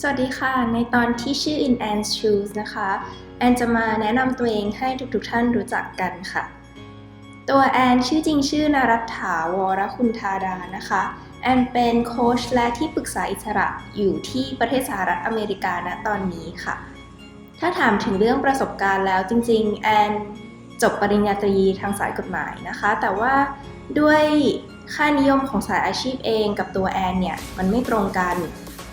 สวัสดีค่ะ ในตอนที่ชื่อ In Anne's Shoes นะคะ แอนจะมาแนะนำตัวเองให้ทุกๆท่านรู้จักกันค่ะ ตัวแอนชื่อจริงชื่อนารัตถาวรคุณธาดานะคะ แอนเป็นโค้ชและที่ปรึกษาอิสระอยู่ที่ประเทศสหรัฐอเมริกาณตอนนี้ค่ะ ถ้าถามถึงเรื่องประสบการณ์แล้วจริง ๆ แอนจบปริญญาตรีทางสายกฎหมายนะคะ แต่ว่าด้วยค่านิยมของสายอาชีพเองกับตัวแอนเนี่ยมันไม่ตรงกัน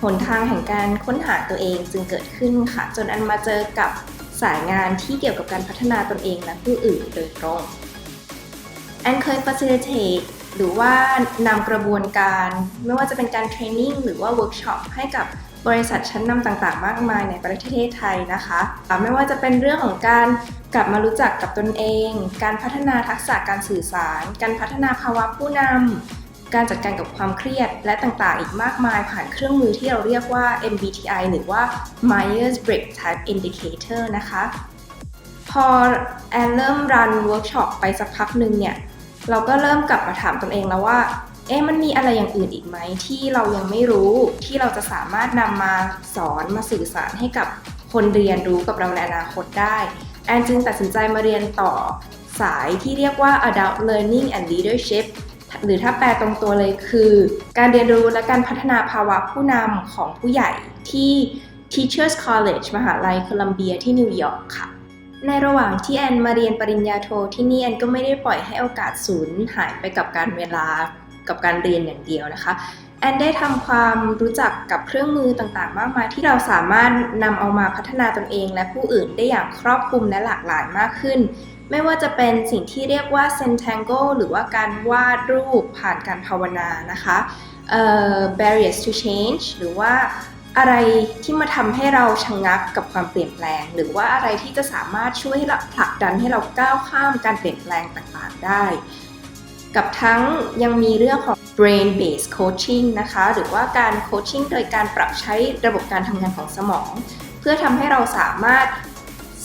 หนทางแห่งการค้นหาตัวเองจึงเกิดขึ้นค่ะ จนอันมาเจอกับสายงานที่เกี่ยวกับการพัฒนาตนเองและผู้อื่นโดยตรงแอนเคย facilitate หรือว่านำกระบวนการไม่ว่าจะเป็นการเทรนนิ่งหรือว่าเวิร์กช็อปให้กับบริษัทชั้นนำต่างๆ มากมายในประเทศไทยนะคะ ไม่ว่าจะเป็นเรื่องของการกลับมารู้จักกับตนเอง การพัฒนาทักษะการสื่อสาร การพัฒนาภาวะผู้นำ การจัดการกับความเครียดและต่างๆ อีกมากมายผ่านเครื่องมือที่เราเรียกว่า MBTI หรือว่า Myers-Briggs Type Indicator นะคะ พอแอนเริ่มรันเวิร์กช็อปไปสักพักหนึ่งเนี่ย เราก็เริ่มกลับมาถามตนเองแล้วว่า เอ๊ะมันมีอะไรอย่างอื่นอีกไหมที่เรายังไม่รู้ที่เราจะสามารถนำมาสอนมาสื่อสารให้กับคนเรียนรู้กับเราในอนาคตได้แอนจึงตัดสินใจมาเรียนต่อสายที่เรียกว่า Adult Learning and Leadership หรือถ้าแปลตรงตัวเลยคือ การเรียนรู้และการพัฒนาภาวะผู้นำของผู้ใหญ่ที่ Teachers College มหาลัยโคลัมเบียที่นิวยอร์กค่ะ ในระหว่างที่แอนมาเรียนปริญญาโทที่นี่แอนก็ไม่ได้ปล่อยให้โอกาสสูญหายไปกับการเวลากับการเรียนอย่างเดียวนะคะแอนได้ทำความรู้จักกับเครื่องมือต่างๆ มากมายที่เราสามารถนำเอามาพัฒนาตนเอง และผู้อื่นได้อย่างครอบคลุมและหลากหลายมากขึ้น ไม่ว่าจะเป็นสิ่งที่เรียกว่า Centangle หรือว่าการวาดรูปผ่านการภาวนานะคะเอ่อ barriers to change หรือว่าอะไรที่มาทำให้เราชะงงักกับความเปลี่ยนแปลง หรือว่าอะไรที่จะสามารถช่วยให้เราผลักดันให้เราก้าวข้ามการเปลี่ยนแปลงต่างๆได้ กับทั้งยังมีเรื่องของ brain based coaching นะคะ หรือว่าการโคชชิ่งโดยการปรับใช้ระบบการทำงานของสมอง เพื่อทำให้เราสามารถ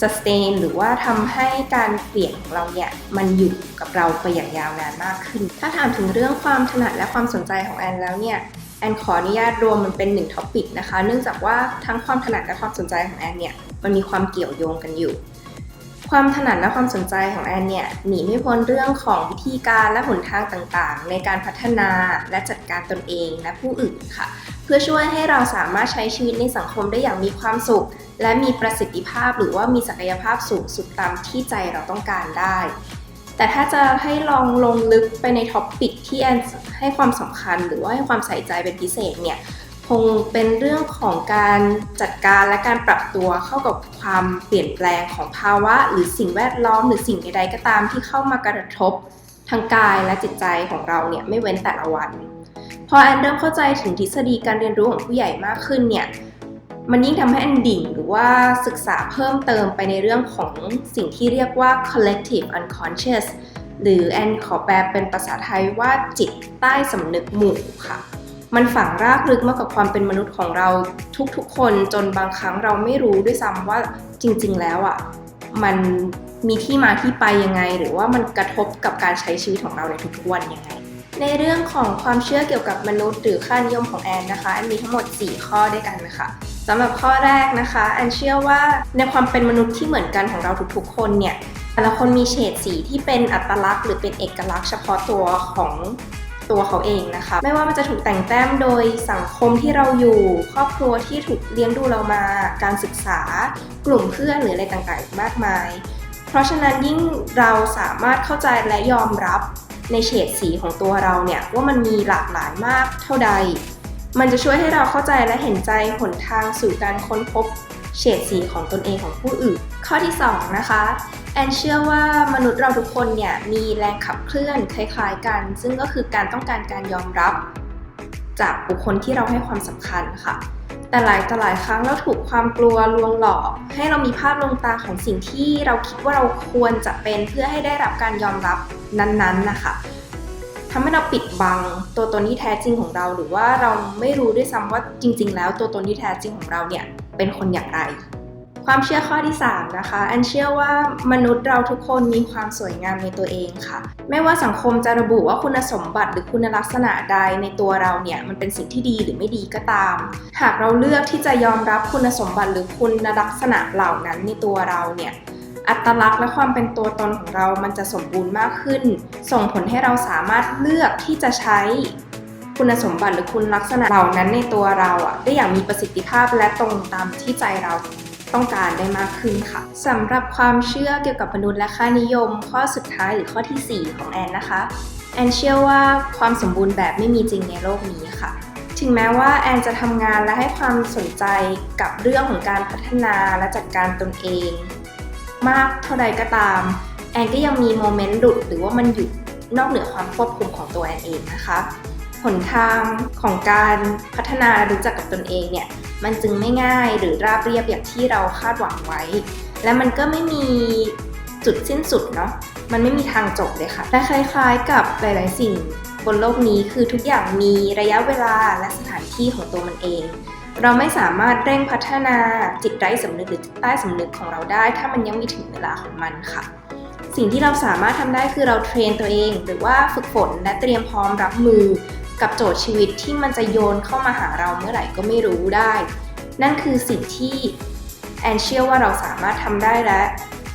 sustain หรือว่าทำให้การเปลี่ยนของเราเนี่ยมันอยู่กับเราไปอย่างยาวนานมากขึ้น ถ้าถามถึงเรื่องความถนัดและความสนใจของแอนแล้วเนี่ยแอนขออนุญาตรวมมันเป็นหนึ่งท็อปิกนะคะ เนื่องจากว่าทั้งความถนัดและความสนใจของแอนเนี่ยมันมีความเกี่ยวโยงกันอยู่ ความถนัดและความสนใจของแอนเนี่ยหนีไม่พ้นเรื่องของวิธีการและหนทางต่างๆ ในการพัฒนาและจัดการตนเองและผู้อื่นค่ะ เพื่อช่วยให้เราสามารถใช้ชีวิตในสังคมได้อย่างมีความสุข และมีประสิทธิภาพหรือว่ามีศักยภาพสูงสุดตามที่ใจเราต้องการได้ แต่ถ้าจะให้ลองลงลึกไปในท็อปปิกที่แอนให้ความสำคัญ หรือว่าให้ความใส่ใจเป็นพิเศษเนี่ยคงเป็นเรื่องของการจัดการและการปรับตัวเข้ากับความเปลี่ยนแปลงของภาวะ หรือสิ่งแวดล้อมหรือสิ่งใดๆก็ตามที่เข้ามากระทบทางกายและจิตใจของเราเนี่ยไม่เว้นแต่ละวัน อแอนเริ่มเข้าใจถึงทฤษฎีการเรียนรู้ของผู้ใหญ่มากขึ้นเนี่ยมันยิ่งทำให้แอนดิ่งหรือว่าศึกษาเพิ่มเติมไปในเรื่องของสิ่งที่เรียกว่า collective unconscious หรือแอนขอแปลเป็นภาษาไทยว่าจิตใต้สำนึกหมู่ค่ะ มันฝังรากลึกมากกับความเป็นมนุษย์ของเราทุกๆ คนจนบางครั้งเราไม่รู้ด้วยซ้ำว่าจริงๆ แล้วอะมันมีที่มาที่ไปยังไง หรือว่ามันกระทบกับการใช้ชีวิตของเราในทุกๆวันยังไง ในเรื่องของความเชื่อเกี่ยวกับมนุษย์ หรือค่านิยมของแอนนะคะแอนมีทั้งหมด 4 ข้อด้วยกันนะคะสำหรับข้อแรกนะคะแอนเชื่อว่าในความเป็นมนุษย์ที่เหมือนกันของเราทุกๆ คนเนี่ยแต่ละคนมีเฉดสีที่เป็นอัตลักษณ์หรือเป็นเอกลักษณ์เฉพาะตัวของตัวเขาเองนะคะ ไม่ว่ามันจะถูกแต่งแต้มโดยสังคมที่เราอยู่ ครอบครัวที่ถูกเลี้ยงดูเรามาการศึกษากลุ่มเพื่อนหรืออะไรต่างๆ มากมาย เพราะฉะนั้นยิ่งเราสามารถเข้าใจและยอมรับ ในเฉดสีของตัวเราเนี่ยว่ามันมีหลากหลายมากเท่าใด มันจะช่วยให้เราเข้าใจและเห็นใจหนทางสู่การค้นพบเฉดสีของตนเองของผู้อื่น ข้อที่ 2 นะคะ แอนเชื่อว่ามนุษย์เราทุกคนเนี่ยมีแรงขับเคลื่อนคล้ายๆกัน ซึ่งก็คือการต้องการการยอมรับ จากบุคคลที่เราให้ความสำคัญค่ะ แต่หลายต่อหลายครั้งเราถูกความกลัวลวงหลอก ให้เรามีภาพลงตาของสิ่งที่เราคิดว่าเราควรจะเป็นเพื่อให้ได้รับการยอมรับนั้นๆนะคะทำให้เราปิดบังตัวตนที่แท้จริงของเรา หรือว่าเราไม่รู้ด้วยซ้ำว่าจริง ๆ แล้วตัวตนที่แท้จริงของเราเนี่ยเป็นคนอย่างไร ความเชื่อข้อที่ 3 นะคะ อันเชื่อว่ามนุษย์เราทุกคนมีความสวยงามในตัวเองค่ะ ไม่ว่าสังคมจะระบุว่าคุณสมบัติหรือคุณลักษณะใดในตัวเราเนี่ยมันเป็นสิ่งที่ดีหรือไม่ดีก็ตาม หากเราเลือกที่จะยอมรับคุณสมบัติหรือคุณลักษณะเหล่านั้นในตัวเราเนี่ยอัตลักษณ์และความเป็นตัวตนของเรา มันจะสมบูรณ์มากขึ้น ส่งผลให้เราสามารถเลือกที่จะใช้คุณสมบัติหรือคุณลักษณะเหล่านั้นในตัวเราอะได้อย่างมีประสิทธิภาพและตรงตามที่ใจเรา ต้องการได้มากขึ้นค่ะสำหรับความเชื่อเกี่ยวกับมนุษย์และค่านิยม ข้อสุดท้ายหรือข้อทีสี่ 4 ของแอนนะคะ แอนเชื่อว่าความสมบูรณ์แบบไม่มีจริงในโลกนี้ค่ะ ถึงแม้ว่าแอนจะทำงานและให้ความสนใจกับเรื่องของการพัฒนาและจัดการตนเอง มากเท่าใดก็ตาม แอนก็ยังมีโมเมนต์หลุดหรือว่ามันอยู่นอกเหนือความควบคุมของตัวแอนเองนะคะ หนทางของการพัฒนาและรู้จักกับตนเองเนี่ย มันจึงไม่ง่ายหรือราบเรียบอย่างที่เราคาดหวังไว้ และมันก็ไม่มีจุดสิ้นสุดเนาะมันไม่มีทางจบเลยค่ะและคล้ายๆ กับหลาย ๆ สิ่งบนโลกนี้คือทุกอย่างมีระยะเวลาและสถานที่ของตัวมันเอง เราไม่สามารถเร่งพัฒนาจิตไร้สำนึกหรือจิตใต้สำนึกของเราได้ ถ้ามันยังไม่ถึงเวลาของมันค่ะ สิ่งที่เราสามารถทำได้คือเราเทรนตัวเอง หรือว่าฝึกฝนและเตรียมพร้อมรับมือ กับโจทย์ชีวิตที่มันจะโยนเข้ามาหาเราเมื่อไหร่ก็ไม่รู้ได้ นั่นคือสิ่งที่แอนเชื่อว่าเราสามารถทำได้และ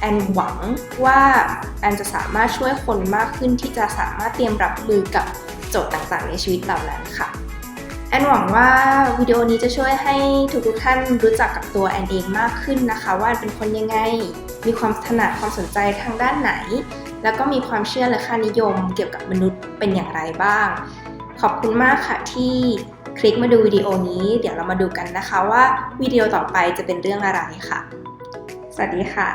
แอนหวังว่าแอนจะสามารถช่วยคนมากขึ้นที่จะสามารถเตรียมรับมือกับโจทย์ต่างๆ ในชีวิตเหล่านั้นค่ะแอนหวังว่าวิดีโอนี้จะช่วยให้ทุกๆท่านรู้จักกับตัวแอนเองมากขึ้นนะคะ ว่าเป็นคนยังไง มีความถนัดความสนใจทางด้านไหน แล้วก็มีความเชื่อและค่านิยมเกี่ยวกับมนุษย์เป็นอย่างไรบ้าง ขอบคุณมากค่ะที่คลิกมาดูวิดีโอนี้ เดี๋ยวเรามาดูกันนะคะว่าวิดีโอต่อไปจะเป็นเรื่องอะไรค่ะ สวัสดีค่ะ